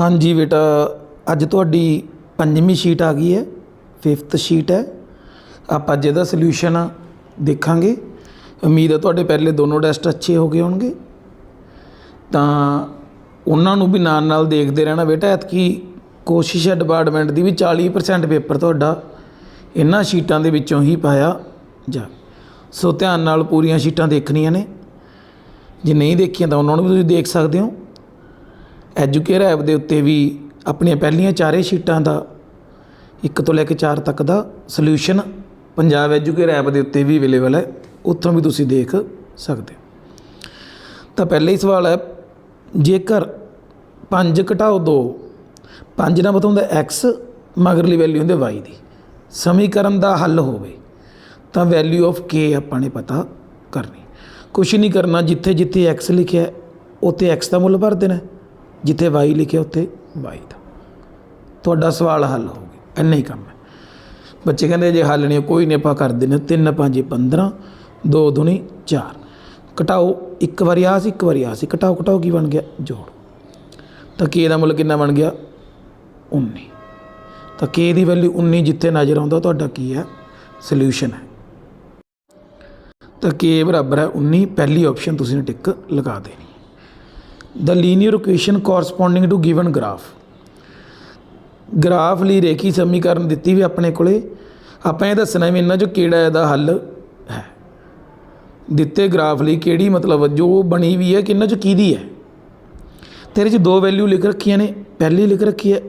ਹਾਂਜੀ ਬੇਟਾ, ਅੱਜ ਤੁਹਾਡੀ ਪੰਜਵੀਂ ਸ਼ੀਟ ਆ ਗਈ ਹੈ ਫਿਫਥ ਸ਼ੀਟ ਹੈ। ਆਪਾਂ ਅੱਜ ਇਹਦਾ ਸੋਲੂਸ਼ਨ ਦੇਖਾਂਗੇ। ਉਮੀਦ ਹੈ ਤੁਹਾਡੇ ਪਹਿਲੇ ਦੋਨੋਂ ਟੈਸਟ ਅੱਛੇ ਹੋ ਗਏ ਹੋਣਗੇ। ਤਾਂ ਉਹਨਾਂ ਨੂੰ ਵੀ ਨਾਲ ਨਾਲ ਦੇਖਦੇ ਰਹਿਣਾ ਬੇਟਾ, ਐਤਕੀ ਕੋਸ਼ਿਸ਼ ਹੈ ਡਿਪਾਰਟਮੈਂਟ ਦੀ ਵੀ 40% ਪੇਪਰ ਤੁਹਾਡਾ ਇਹਨਾਂ ਸ਼ੀਟਾਂ ਦੇ ਵਿੱਚੋਂ ਹੀ ਪਾਇਆ ਜਾ। ਸੋ ਧਿਆਨ ਨਾਲ ਪੂਰੀਆਂ ਸ਼ੀਟਾਂ ਦੇਖਣੀਆਂ ਨੇ। ਜੇ ਨਹੀਂ ਦੇਖੀਆਂ ਤਾਂ ਉਹਨਾਂ ਨੂੰ ਵੀ ਤੁਸੀਂ ਦੇਖ ਸਕਦੇ ਹੋ। ਐਜੂਕੇਅਰ ਐਪ ਦੇ ਉੱਤੇ ਵੀ ਆਪਣੀਆਂ ਪਹਿਲੀਆਂ ਚਾਰੇ ਸ਼ੀਟਾਂ ਦਾ, ਇੱਕ ਤੋਂ ਲੈ ਕੇ ਚਾਰ ਤੱਕ ਦਾ ਸੋਲੂਸ਼ਨ ਪੰਜਾਬ ਐਜੂਕੇਅਰ ਐਪ ਦੇ ਉੱਤੇ ਵੀ ਅਵੇਲੇਬਲ ਹੈ। ਉੱਥੋਂ ਵੀ ਤੁਸੀਂ ਦੇਖ ਸਕਦੇ ਹੋ। ਤਾਂ ਪਹਿਲਾ ਹੀ ਸਵਾਲ ਹੈ, ਜੇਕਰ 5 ਘਟਾਓ 2 5 ਨਾਲ ਮਤਲਬ ਹੁੰਦਾ x ਮਗਰਲੀ ਵੈਲਿਊ ਹੁੰਦੀ y ਦੀ। ਸਮੀਕਰਨ ਦਾ ਹੱਲ ਹੋਵੇ, ਤਾਂ ਵੈਲਿਊ ਆਫ k ਆਪਾਂ ਨੇ ਪਤਾ ਕਰਨੀ। ਕੁਛ ਨਹੀਂ ਕਰਨਾ ਜਿੱਥੇ ਜਿੱਥੇ x ਲਿਖਿਆ, ਉੱਥੇ x ਦਾ ਮੁੱਲ ਭਰ ਦੇਣਾ। ਜਿੱਥੇ y ਲਿਖਿਆ ਉੱਥੇ y ਦਾ। ਤੁਹਾਡਾ ਸਵਾਲ ਹੱਲ ਹੋ ਗਿਆ। ਇੰਨਾ ਹੀ ਕੰਮ ਹੈ। ਬੱਚੇ ਕਹਿੰਦੇ ਜੇ ਹੱਲ ਨਹੀਂ ਹੈ, ਕੋਈ ਨਹੀਂ ਆਪਾਂ ਕਰ ਦਿੰਦੇ 3 5 15 2 ਦੁਨੀ 4 ਘਟਾਓ। ਇੱਕ ਵਾਰੀ ਆ ਸੀ ਇੱਕ ਵਾਰੀ ਆ ਸੀ। ਘਟਾਓ ਘਟਾਓ ਕੀ ਬਣ ਗਿਆ? ਜੋੜ। ਤਾਂ k ਦਾ ਮੁੱਲ ਕਿੰਨਾ ਬਣ ਗਿਆ? 19 ਤਾਂ k ਦੀ ਵੈਲਿਊ 19 ਜਿੱਥੇ ਨਜ਼ਰ ਆਉਂਦਾ ਤੁਹਾਡਾ ਕੀ ਹੈ? ਸੋਲੂਸ਼ਨ ਹੈ। ਤਾਂ k ਬਰਾਬਰ ਹੈ 19 ਪਹਿਲੀ ਆਪਸ਼ਨ ਤੁਸੀਂ ਨੇ ਟਿਕ ਲਗਾ ਦੇਣੀ the linear equation corresponding to given graph. Graph ਲਈ ਰੇਖੀ ਸਮੀਕਰਨ ਦਿੱਤੀ ਵੀ ਆਪਣੇ ਕੋਲੇ। ਆਪਾਂ ਇਹ ਦੱਸਣਾ ਵੀ ਇਹਨਾਂ ਚੋਂ ਕਿਹੜਾ ਇਹਦਾ ਹੱਲ ਹੈ। ਦਿੱਤੇ ਗ੍ਰਾਫ ਲਈ ਕਿਹੜੀ ਮਤਲਬ ਜੋ ਬਣੀ ਵੀ ਹੈ ਕਿ ਇਹਨਾਂ ਚੋਂ ਕਿਹਦੀ ਹੈ। ਤੇਰੇ 'ਚ ਦੋ ਵੈਲਿਊ ਲਿਖ ਰੱਖੀਆਂ ਨੇ। ਪਹਿਲੀ ਲਿਖ ਰੱਖੀ ਹੈ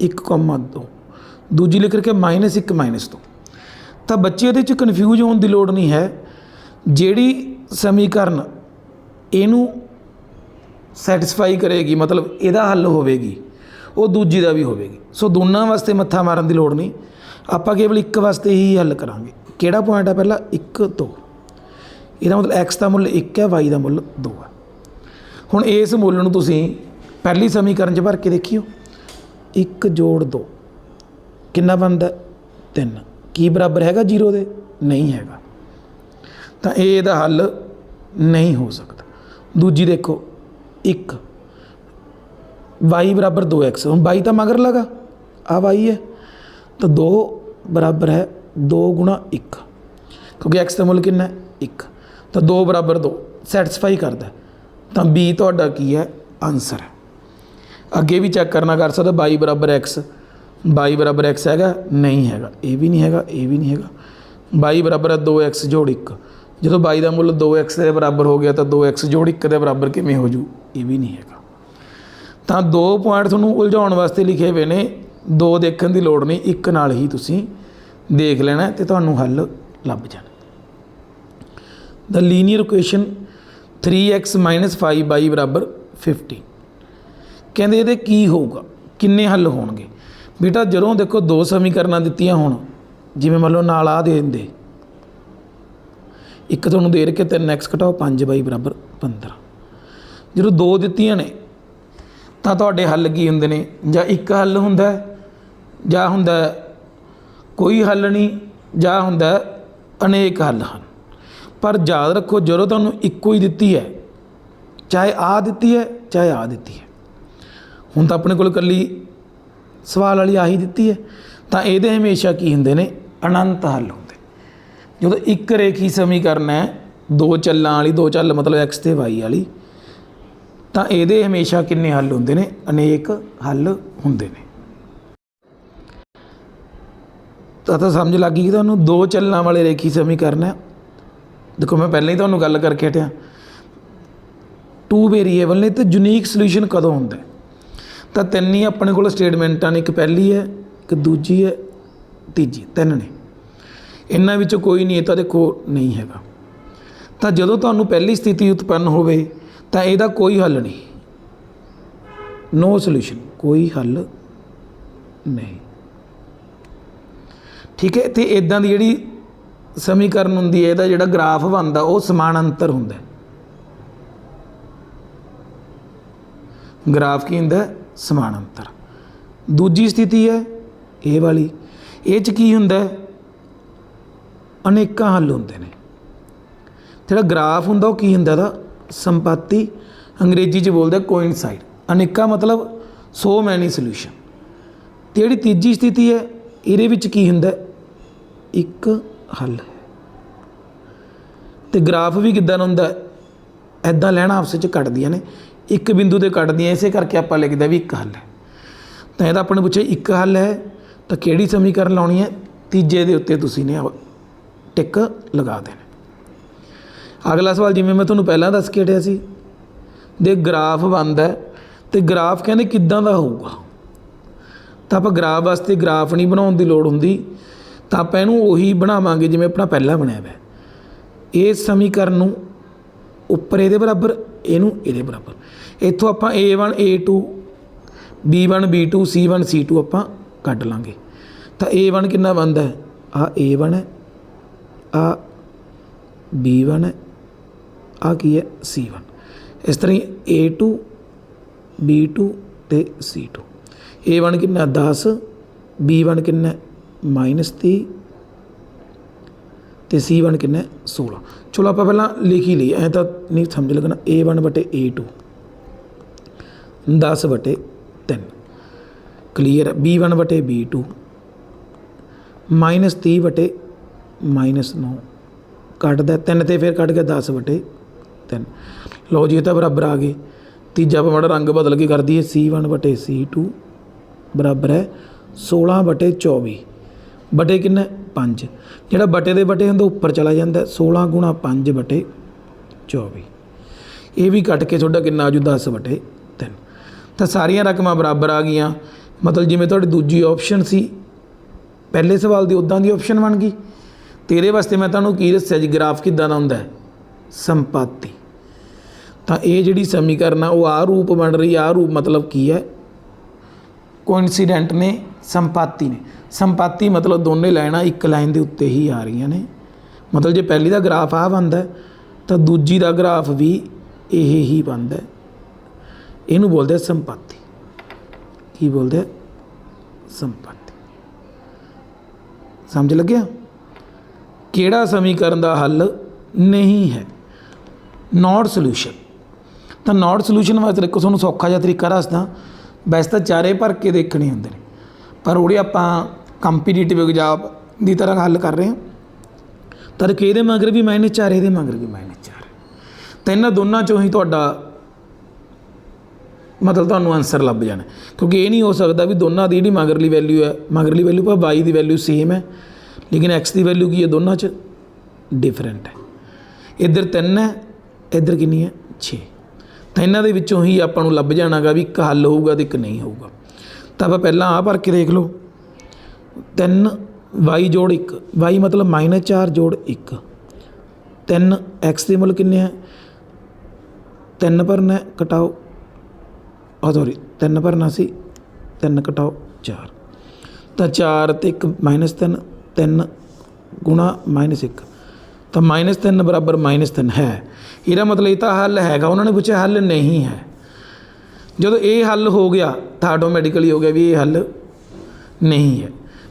1,2 ਦੂਜੀ ਲਿਖ ਰੱਖੀ ਹੈ -1 -2 ਤਾਂ ਬੱਚੇ ਇਹਦੇ 'ਚ ਕਨਫਿਊਜ਼ ਹੋਣ ਦੀ ਲੋੜ ਨਹੀਂ ਹੈ। ਜਿਹੜੀ ਸਮੀਕਰਨ ਇਹਨੂੰ ਸੈਟੀਸਫਾਈ ਕਰੇਗੀ, ਮਤਲਬ ਇਹਦਾ ਹੱਲ ਹੋਵੇਗੀ, ਉਹ ਦੂਜੀ ਦਾ ਵੀ ਹੋਵੇਗੀ। ਸੋ ਦੋਨਾਂ ਵਾਸਤੇ ਮੱਥਾ ਮਾਰਨ ਦੀ ਲੋੜ ਨਹੀਂ। ਆਪਾਂ ਕੇਵਲ ਇੱਕ ਵਾਸਤੇ ਹੀ ਹੱਲ ਕਰਾਂਗੇ। ਕਿਹੜਾ ਪੁਆਇੰਟ ਹੈ ਪਹਿਲਾ? 1 2 ਇਹਦਾ ਮਤਲਬ x ਦਾ ਮੁੱਲ 1 ਹੈ, y ਦਾ ਮੁੱਲ 2 ਹੈ। ਹੁਣ ਇਸ ਮੁੱਲ ਨੂੰ ਤੁਸੀਂ ਪਹਿਲੀ ਸਮੀਕਰਨ 'ਚ ਭਰ ਕੇ ਦੇਖਿਓ। 1 ਜੋੜ 2 ਕਿੰਨਾ ਬਣਦਾ? 3 ਕੀ ਬਰਾਬਰ ਹੈਗਾ? 0 ਦੇ? ਨਹੀਂ ਹੈਗਾ। ਤਾਂ ਇਹ ਇਹਦਾ ਹੱਲ ਨਹੀਂ ਹੋ ਸਕਦਾ। ਦੂਜੀ ਦੇਖੋ। ਇੱਕ। y ਬਰਾਬਰ 2x ਹੁਣ y ਤਾਂ ਮਗਰ ਲਗਾ। ਆ y ਹੈ। ਤਾਂ 2 ਬਰਾਬਰ ਹੈ 2 ਗੁਣਾ 1 ਕਿਉਂਕਿ x ਦਾ ਮੁੱਲ ਕਿੰਨਾ ਹੈ? 1 ਤਾਂ 2 ਬਰਾਬਰ 2 ਸੈਟੀਸਫਾਈ ਕਰਦਾ ਤਾਂ b ਤੁਹਾਡਾ ਕੀ ਹੈ? ਆਨਸਰ ਹੈ। ਅੱਗੇ ਵੀ ਚੈੱਕ ਕਰਨਾ ਕਰ ਸਕਦਾ y ਬਰਾਬਰ x y ਬਰਾਬਰ x ਹੈਗਾ? ਨਹੀਂ ਹੈਗਾ। ਇਹ ਵੀ ਨਹੀਂ ਹੈਗਾ, ਇਹ ਵੀ ਨਹੀਂ ਹੈਗਾ। y ਬਰਾਬਰ ਹੈ 2x ਜੋੜ 1 ਜਦੋਂ y ਦਾ ਮੁੱਲ 2x ਦੇ ਬਰਾਬਰ ਹੋ ਗਿਆ ਤਾਂ 2x ਜੋੜ 1 ਦੇ ਬਰਾਬਰ ਕਿਵੇਂ ਹੋ ਜੂ? ਇਹ ਵੀ ਨਹੀਂ ਹੈਗਾ। ਤਾਂ ਦੋ ਪੁਆਇੰਟ ਤੁਹਾਨੂੰ ਉਲਝਾਉਣ ਵਾਸਤੇ ਲਿਖੇ ਹੋਏ ਨੇ, ਦੋ ਦੇਖਣ ਦੀ ਲੋੜ ਨਹੀਂ, ਇੱਕ ਨਾਲ ਹੀ ਤੁਸੀਂ ਦੇਖ ਲੈਣਾ ਤੇ ਤੁਹਾਨੂੰ ਹੱਲ ਲੱਭ ਜਾਣਾ। The linear equation 3x 5y ਬਰਾਬਰ 15 ਕਹਿੰਦੇ ਇਹਦੇ ਕੀ ਹੋਊਗਾ? ਕਿੰਨੇ ਹੱਲ ਹੋਣਗੇ? ਬੇਟਾ ਜਦੋਂ ਦੇਖੋ ਦੋ ਸਮੀਕਰਨਾਂ ਦਿੱਤੀਆਂ ਹੋਣ, ਜਿਵੇਂ ਮੰਨ ਲਓ ਨਾਲ ਆ ਦੇ ਦਿੰਦੇ ਇੱਕ ਤੁਹਾਨੂੰ ਦੇ ਰੱਖੇ 3x ਘਟਾਓ 5y ਬਰਾਬਰ 15 ਜਦੋਂ ਦੋ ਦਿੱਤੀਆਂ ਨੇ, ਤਾਂ ਤੁਹਾਡੇ ਹੱਲ ਕੀ ਹੁੰਦੇ ਨੇ? ਜਾਂ ਇੱਕ ਹੱਲ ਹੁੰਦਾ ਜਾਂ ਹੁੰਦਾ ਕੋਈ ਹੱਲ ਨਹੀਂ, ਜਾਂ ਹੁੰਦਾ ਅਨੇਕ ਹੱਲ ਹਨ। ਪਰ ਯਾਦ ਰੱਖੋ, ਜਦੋਂ ਤੁਹਾਨੂੰ ਇੱਕੋ ਹੀ ਦਿੱਤੀ ਹੈ, ਚਾਹੇ ਆ ਦਿੱਤੀ ਹੈ, ਚਾਹੇ ਆ ਦਿੱਤੀ ਹੈ। ਹੁਣ ਤਾਂ ਆਪਣੇ ਕੋਲ ਇਕੱਲੀ ਸਵਾਲ ਵਾਲੀ ਆਹੀ ਦਿੱਤੀ ਹੈ, ਤਾਂ ਇਹਦੇ ਹਮੇਸ਼ਾ ਕੀ ਹੁੰਦੇ ਨੇ? ਅਨੰਤ ਹੱਲ ਹੁੰਦੇ ਜਦੋਂ ਇੱਕ ਰੇਖੀ ਸਮੀਕਰਨ ਹੈ, ਦੋ ਚੱਲਾਂ ਵਾਲੀ, ਦੋ ਚੱਲ ਮਤਲਬ x ਤੇ y ਵਾਲੀ, ਤਾਂ ਇਹਦੇ ਹਮੇਸ਼ਾ ਕਿੰਨੇ ਹੱਲ ਹੁੰਦੇ ਨੇ? ਅਨੇਕ ਹੱਲ ਹੁੰਦੇ ਨੇ। ਤਾਂ ਤਾਂ ਸਮਝ ਲੱਗ ਗਈ ਕਿ ਤੁਹਾਨੂੰ ਦੋ ਚੱਲਾਂ ਵਾਲੇ ਰੇਖੀ ਸਮੀਕਰਨ ਹੈ। ਦੇਖੋ, ਮੈਂ ਪਹਿਲਾਂ ਹੀ ਤੁਹਾਨੂੰ ਗੱਲ ਕਰਕੇ ਹਟਿਆ। ਟੂ ਵੇਰੀਏਬਲ ਨੇ ਤੇ ਯੂਨੀਕ ਸੋਲੂਸ਼ਨ ਕਦੋਂ ਹੁੰਦਾ ਤਾਂ ਤਿੰਨ ਹੀ ਆਪਣੇ ਕੋਲ ਸਟੇਟਮੈਂਟਾਂ ਨੇ, ਇੱਕ ਪਹਿਲੀ ਹੈ, ਇੱਕ ਦੂਜੀ ਹੈ, ਤੀਜੀ, ਤਿੰਨ ਨੇ। ਇਹਨਾਂ ਵਿੱਚੋਂ ਕੋਈ ਨਹੀਂ, ਇਹ ਤਾਂ ਦੇਖੋ ਨਹੀਂ ਹੈਗਾ। ਤਾਂ ਜਦੋਂ ਤੁਹਾਨੂੰ ਪਹਿਲੀ ਸਥਿਤੀ ਉਤਪੰਨ ਹੋਵੇ, ਤਾਂ ਇਹਦਾ ਕੋਈ ਹੱਲ ਨਹੀਂ। ਨੋ ਸੋਲੂਸ਼ਨ ਕੋਈ ਹੱਲ ਨਹੀਂ। ਠੀਕ ਹੈ, ਤੇ ਇਦਾਂ ਦੀ ਜਿਹੜੀ ਸਮੀਕਰਨ ਹੁੰਦੀ ਹੈ, ਇਹਦਾ ਜਿਹੜਾ ਗ੍ਰਾਫ ਬਣਦਾ, ਉਹ ਸਮਾਨਾਂਤਰ ਹੁੰਦਾ ਹੈ। ਗ੍ਰਾਫ ਕੀ ਹੁੰਦਾ ਹੈ? ਸਮਾਨਾਂਤਰ। ਦੂਜੀ ਸਥਿਤੀ ਹੈ, ਇਹ ਵਾਲੀ। ਇਹ ਚ ਕੀ ਹੁੰਦਾ ਅਨੇਕਾਂ ਹੱਲ ਹੁੰਦੇ ਨੇ। ਜਿਹੜਾ ਗ੍ਰਾਫ ਹੁੰਦਾ ਉਹ ਕੀ ਹੁੰਦਾ ਦਾ? ਸੰਪਤੀ, ਅੰਗਰੇਜ਼ੀ ਚ ਬੋਲਦੇ ਕੋਇਨਸਾਈਡ ਅਨੇਕਾਂ ਮਤਲਬ ਸੋ ਮੈਨੀ ਸੋਲੂਸ਼ਨ ਤੇ ਜਿਹੜੀ ਤੀਜੀ ਸਥਿਤੀ ਹੈ, ਇਹਦੇ ਵਿੱਚ ਕੀ ਹੁੰਦਾ? ਇੱਕ ਹੱਲ ਹੈ। ਤੇ ਗ੍ਰਾਫ ਵੀ ਕਿੱਦਾਂ ਦਾ ਹੁੰਦਾ? ਐਦਾਂ ਲੈਣਾ ਆਪਸ ਵਿੱਚ ਕੱਟਦੀਆਂ ਨੇ। ਇੱਕ ਬਿੰਦੂ ਤੇ ਕੱਟਦੀਆਂ, ਇਸੇ ਕਰਕੇ ਆਪਾਂ ਲਿਖਦਾ ਵੀ ਇੱਕ ਹੱਲ ਹੈ। ਤਾਂ ਇਹਦਾ ਆਪਾਂ ਨੇ ਪੁੱਛਿਆ, ਇੱਕ ਹੱਲ ਹੈ, ਤਾਂ ਕਿਹੜੀ ਸਮੀਕਰਨ ਲਾਉਣੀ ਹੈ? ਤੀਜੇ ਦੇ ਉੱਤੇ ਤੁਸੀਂ ਨੇ ਟਿਕ ਲਗਾ ਦੇਣਾ। ਅਗਲਾ ਸਵਾਲ ਜਿਵੇਂ ਮੈਂ ਤੁਹਾਨੂੰ ਪਹਿਲਾਂ ਦੱਸ ਕੇ ਹਟਿਆ ਸੀ ਦੇ ਗ੍ਰਾਫ ਬਣਦਾ ਹੈ, ਤੇ ਗ੍ਰਾਫ ਕਹਿੰਦੇ ਕਿੱਦਾਂ ਦਾ ਹੋਊਗਾ? ਤਾਂ ਆਪਾਂ ਗ੍ਰਾਫ ਵਾਸਤੇ ਗ੍ਰਾਫ ਨਹੀਂ ਬਣਾਉਣ ਦੀ ਲੋੜ ਹੁੰਦੀ, ਤਾਂ ਆਪਾਂ ਇਹਨੂੰ ਉਹੀ ਬਣਾਵਾਂਗੇ ਜਿਵੇਂ ਆਪਣਾ ਪਹਿਲਾਂ ਬਣਿਆ ਹੋਇਆ। ਇਹ ਸਮੀਕਰਨ ਨੂੰ ਉੱਪਰ ਇਹਦੇ ਬਰਾਬਰ, ਇਹਨੂੰ ਇਹਦੇ ਬਰਾਬਰ। ਇੱਥੋਂ ਆਪਾਂ a1 a2 b1 b2 c1 c2 ਆਪਾਂ ਕੱਢ ਲਾਂਗੇ। ਤਾਂ a1 ਕਿੰਨਾ ਬਣਦਾ ਹੈ? ਆ a1 ਹੈ। ਆ b1 ਹੈ ਆ ਕੀ ਹੈ? c1 ਇਸ ਤਰ੍ਹਾਂ ਹੀ a2 b2 ਤੇ c2 a1 ਕਿੰਨਾ 10 b1 ਕਿੰਨਾ -30 ਤੇ C1 ਕਿੰਨਾ ਹੈ? 16 ਚਲੋ ਆਪਾਂ ਪਹਿਲਾਂ ਲਿਖ ਹੀ ਲਈ ਐ ਤਾਂ ਨਹੀਂ ਸਮਝ ਲੱਗਣਾ। A1 ਬਟੇ A2 10 ਬਟੇ 3 ਕਲੀਅਰ B1 ਬਟੇ B2 ਮਾਈਨਸ 30 ਬਟੇ ਮਾਈਨਸ 9 ਕੱਟਦਾ 3 ਤੇ ਫਿਰ ਕੱਟ ਕੇ 10 ਵਟੇ 3 ਲਓ ਜੀ, ਇਹ ਤਾਂ ਬਰਾਬਰ ਆ ਗਏ। ਤੀਜਾ ਪਵਾੜਾ ਰੰਗ ਬਦਲ ਕੇ ਕਰ ਦਈਏ C1 ਬਟੇ C2 ਬਰਾਬਰ ਹੈ। 16 ਬਟੇ 24 ਬਟੇ ਕਿੰਨਾ? 5 ਜਿਹੜਾ ਬਟੇ ਦੇ ਬਟੇ ਹੁੰਦਾ ਉੱਪਰ ਚਲਾ ਜਾਂਦਾ 16 ਗੁਣਾ 5 ਬਟੇ 24 ਇਹ ਵੀ ਕੱਟ ਕੇ ਤੁਹਾਡਾ ਕਿੰਨਾ ਆਜੂ 10 ਵਟੇ 3 ਤਾਂ ਸਾਰੀਆਂ ਰਕਮਾਂ ਬਰਾਬਰ ਆ ਗਈਆਂ। ਮਤਲਬ ਜਿਵੇਂ ਤੁਹਾਡੀ ਦੂਜੀ ਆਪਸ਼ਨ ਸੀ, ਪਹਿਲੇ ਸਵਾਲ ਦੀ ਉਦਾਂ ਦੀ ਆਪਸ਼ਨ ਬਣ ਗਈ। ਤੇਰੇ ਵਾਸਤੇ ਮੈਂ ਤੁਹਾਨੂੰ ਕੀ ਦੱਸਿਆ ਜੀ? ਗ੍ਰਾਫ ਕਿੱਦਾਂ ਦਾ ਹੁੰਦਾ ਹੈ? ਸੰਪਾਤੀ। ਤਾਂ ਇਹ ਜਿਹੜੀ ਸਮੀਕਰਨ ਆ, ਉਹ ਆ ਰੂਪ ਬਣ ਰਹੀ ਆ ਰੂਪ ਮਤਲਬ ਕੀ ਹੈ? ਕੋਇਨਸੀਡੈਂਟ ਨੇ, ਸੰਪਾਤੀ ਨੇ। ਸੰਪਾਤੀ ਮਤਲਬ ਦੋਨੇ ਲਾਈਨਾਂ ਇੱਕ ਲਾਈਨ ਦੇ ਉੱਤੇ ਹੀ ਆ ਰਹੀਆਂ ਨੇ। ਮਤਲਬ ਜੇ ਪਹਿਲੀ ਦਾ ਗ੍ਰਾਫ ਆ ਬਣਦਾ ਤਾਂ ਦੂਜੀ ਦਾ ਗ੍ਰਾਫ ਵੀ ਇਹ ਹੀ ਬਣਦਾ ਇਹਨੂੰ ਬੋਲਦੇ ਆ ਸੰਪਾਤੀ। ਕੀ ਬੋਲਦੇ ਆ? ਸੰਪਾਤੀ। ਸਮਝ ਲੱਗਿਆ? ਕਿਹੜਾ ਸਮੀਕਰਨ ਦਾ ਹੱਲ ਨਹੀਂ ਹੈ? ਨਾਟ ਸੋਲੂਸ਼ਨ ਤਾਂ ਨਾਟ ਸੋਲੂਸ਼ਨ ਵਾਸਤੇ ਇੱਕ ਤੁਹਾਨੂੰ ਸੌਖਾ ਜਿਹਾ ਤਰੀਕਾ ਦੱਸਦਾ। ਵੈਸੇ ਤਾਂ ਚਾਰੇ ਭਰ ਕੇ ਦੇਖਣੇ ਹੁੰਦੇ ਨੇ। ਪਰ ਉਹਦੇ ਆਪਾਂ ਕੰਪੀਟੀਟਿਵ ਐਗਜ਼ਾਮ ਦੀ ਤਰ੍ਹਾਂ ਹੱਲ ਕਰ ਰਹੇ ਹਾਂ। ਤਾਂ ਕਿ ਇਹਦੇ ਮਗਰ ਵੀ ਮਾਈਨਸ 4 ਇਹਦੇ ਮਗਰ ਵੀ ਮਾਈਨਸ 4 ਤਾਂ ਇਹਨਾਂ ਦੋਨਾਂ ਚੋਂ ਹੀ ਤੁਹਾਡਾ ਮਤਲਬ ਤੁਹਾਨੂੰ ਆਨਸਰ ਲੱਭ ਜਾਣਾ। ਕਿਉਂਕਿ ਇਹ ਨਹੀਂ ਹੋ ਸਕਦਾ ਵੀ ਦੋਨਾਂ ਦੀ ਜਿਹੜੀ ਮਗਰਲੀ ਵੈਲਿਊ ਹੈ, ਮਗਰਲੀ ਵੈਲਿਊ ਪਰ y ਦੀ ਵੈਲਿਊ ਸੇਮ ਹੈ ਲੇਕਿਨ x ਦੀ ਵੈਲਿਊ ਕੀ ਹੈ? ਦੋਨਾਂ 'ਚ ਡਿਫਰੈਂਟ ਹੈ। ਇੱਧਰ 3 ਹੈ, ਇੱਧਰ ਕਿੰਨੀ ਹੈ? 6 ਤਾਂ ਇਹਨਾਂ ਦੇ ਵਿੱਚੋਂ ਹੀ ਆਪਾਂ ਨੂੰ ਲੱਭ ਜਾਣਾਗਾ ਵੀ ਇੱਕ ਹੱਲ ਹੋਊਗਾ ਤੇ ਇੱਕ ਨਹੀਂ ਹੋਊਗਾ। ਤਾਂ ਆਪਾਂ ਪਹਿਲਾਂ ਆਹ ਭਰ ਕੇ ਦੇਖ ਲਓ। 3 y ਜੋੜ 1 y ਮਤਲਬ -4 ਜੋੜ 1 3 x ਦੇ ਮੁੱਲ ਕਿੰਨੇ ਹੈ? 3 ਭਰਨਾ ਘਟਾਓ। ਆ ਸੌਰੀ 3 ਭਰਨਾ ਸੀ 3 ਘਟਾਓ 4 ਤਾਂ 4 ਤੇ 1 -3 3 ਗੁਣਾ ਮਾਈਨਸ -1 ਤਾਂ ਮਾਈਨਸ -3 ਬਰਾਬਰ ਮਾਈਨਸ -3 ਹੈ। ਇਹਦਾ ਮਤਲਬ ਇਹ ਤਾਂ ਹੱਲ ਹੈਗਾ, ਉਹਨਾਂ ਨੇ ਪੁੱਛਿਆ ਹੱਲ ਨਹੀਂ ਹੈ। ਜਦੋਂ ਇਹ ਹੱਲ ਹੋ ਗਿਆ, ਤਾਂ ਆਟੋਮੈਟਿਕਲੀ ਹੋ ਗਿਆ ਵੀ ਇਹ ਹੱਲ ਨਹੀਂ ਹੈ।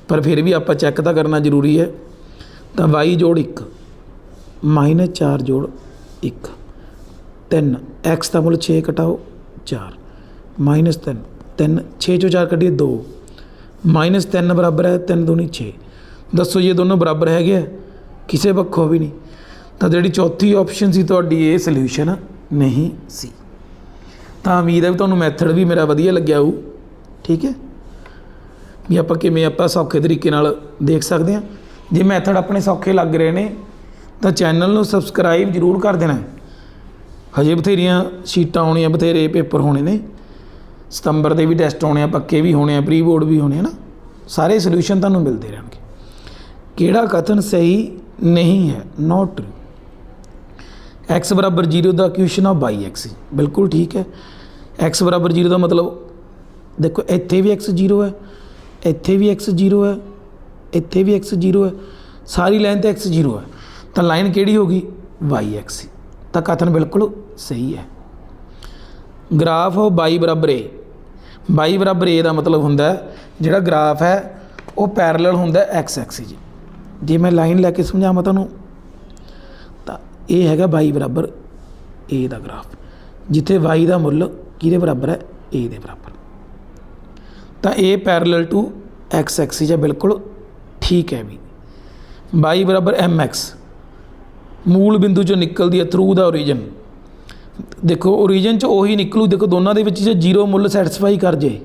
ਪਰ ਫਿਰ ਵੀ ਆਪਾਂ ਚੈੱਕ ਤਾਂ ਕਰਨਾ ਜ਼ਰੂਰੀ ਹੈ। ਤਾਂ y ਜੋੜ 1 ਮਾਈਨਸ 4 ਜੋੜ 1 3 x ਦਾ ਮੁੱਲ 6 ਘਟਾਓ 4 ਮਾਈਨਸ 3 3 6 ਚੋਂ 4 ਕੱਢੀਏ 2 ਮਾਈਨਸ 3 ਬਰਾਬਰ ਹੈ 3 ਦੂਣੀ 6 ਦੱਸੋ ਜੀ ਇਹ ਦੋਨੋਂ ਬਰਾਬਰ ਹੈਗੇ ਆ, ਕਿਸੇ ਪੱਖੋਂ ਵੀ ਨਹੀਂ। ਤਾਂ ਜਿਹੜੀ ਚੌਥੀ ਆਪਸ਼ਨ ਸੀ ਤੁਹਾਡੀ, ਇਹ ਸੋਲੂਸ਼ਨ ਨਹੀਂ ਸੀ। ਤਾਂ ਉਮੀਦ ਹੈ ਵੀ ਤੁਹਾਨੂੰ ਮੈਥਡ ਵੀ ਮੇਰਾ ਵਧੀਆ ਲੱਗਿਆ ਹੋਊ, ਠੀਕ ਹੈ? ਵੀ ਆਪਾਂ ਕਿਵੇਂ ਆਪਾਂ ਸੌਖੇ ਤਰੀਕੇ ਨਾਲ ਦੇਖ ਸਕਦੇ ਹਾਂ। ਜੇ ਮੈਥਡ ਆਪਣੇ ਸੌਖੇ ਲੱਗ ਰਹੇ ਨੇ, ਤਾਂ ਚੈਨਲ ਨੂੰ ਸਬਸਕ੍ਰਾਈਬ ਜ਼ਰੂਰ ਕਰ ਦੇਣਾ ਹਜੇ ਬਥੇਰੀਆਂ ਸ਼ੀਟਾਂ ਆਉਣੀਆਂ, ਬਥੇਰੇ ਪੇਪਰ ਹੋਣੇ ਨੇ। ਸਤੰਬਰ ਦੇ ਵੀ ਟੈਸਟ ਹੋਣੇ ਆ, ਪੱਕੇ ਵੀ ਹੋਣੇ ਆ ਪ੍ਰੀ ਬੋਰਡ ਵੀ ਹੋਣੇ ਆ ਨਾ। ਸਾਰੇ ਸੋਲੂਸ਼ਨ ਤੁਹਾਨੂੰ ਮਿਲਦੇ ਰਹਿਣਗੇ। ਕਿਹੜਾ ਕਥਨ ਸਹੀ ਨਹੀਂ ਹੈ? ਨੋਟ ਟਰੂ x ਬਰਾਬਰ 0 ਦਾ ਇਕੁਏਸ਼ਨ ਆ y x ਬਿਲਕੁਲ ਠੀਕ ਹੈ। X ਬਰਾਬਰ 0 ਦਾ ਮਤਲਬ, ਦੇਖੋ, ਇੱਥੇ ਵੀ x 0 ਹੈ, ਇੱਥੇ ਵੀ x 0 ਹੈ, ਇੱਥੇ ਵੀ x 0 ਹੈ, ਸਾਰੀ ਲਾਈਨ ਤੇ x 0 ਹੈ। ਤਾਂ ਲਾਈਨ ਕਿਹੜੀ ਹੋਗੀ y x ਤਾਂ ਕਥਨ ਬਿਲਕੁਲ ਸਹੀ ਹੈ। ਗ੍ਰਾਫ y ਬਰਾਬਰ a y ਬਰਾਬਰ a ਦਾ ਮਤਲਬ ਹੁੰਦਾ ਜਿਹੜਾ ਗ੍ਰਾਫ ਹੈ, ਉਹ ਪੈਰਲਲ ਹੁੰਦਾ x ਐਕਸਿਸ ਜੇ ਮੈਂ ਲਾਈਨ ਲੈ ਕੇ ਸਮਝਾਵਾਂ ਤੁਹਾਨੂੰ, ਤਾਂ ਇਹ ਹੈਗਾ y ਬਰਾਬਰ a ਦਾ ਗ੍ਰਾਫ। ਜਿੱਥੇ y ਦਾ ਮੁੱਲ ਕਿਹਦੇ ਬਰਾਬਰ ਹੈ? a ਦੇ ਬਰਾਬਰ। ਤਾਂ ਇਹ ਪੈਰਲਲ ਟੂ x ਐਕਸਿਸ ਹੈ ਬਿਲਕੁਲ, ਠੀਕ ਹੈ ਵੀ। y ਬਰਾਬਰ mx, ਮੂਲ ਬਿੰਦੂ ਚੋਂ ਨਿਕਲਦੀ ਹੈ ਥਰੂ ਦਾ origin ਦੇਖੋ, origin ਚ ਉਹੀ ਨਿਕਲੂ, ਦੇਖੋ ਦੋਨਾਂ ਦੇ ਵਿੱਚ ਜੇ ਜ਼ੀਰੋ ਮੁੱਲ ਸੈਟੀਸਫਾਈ ਕਰ ਜੇ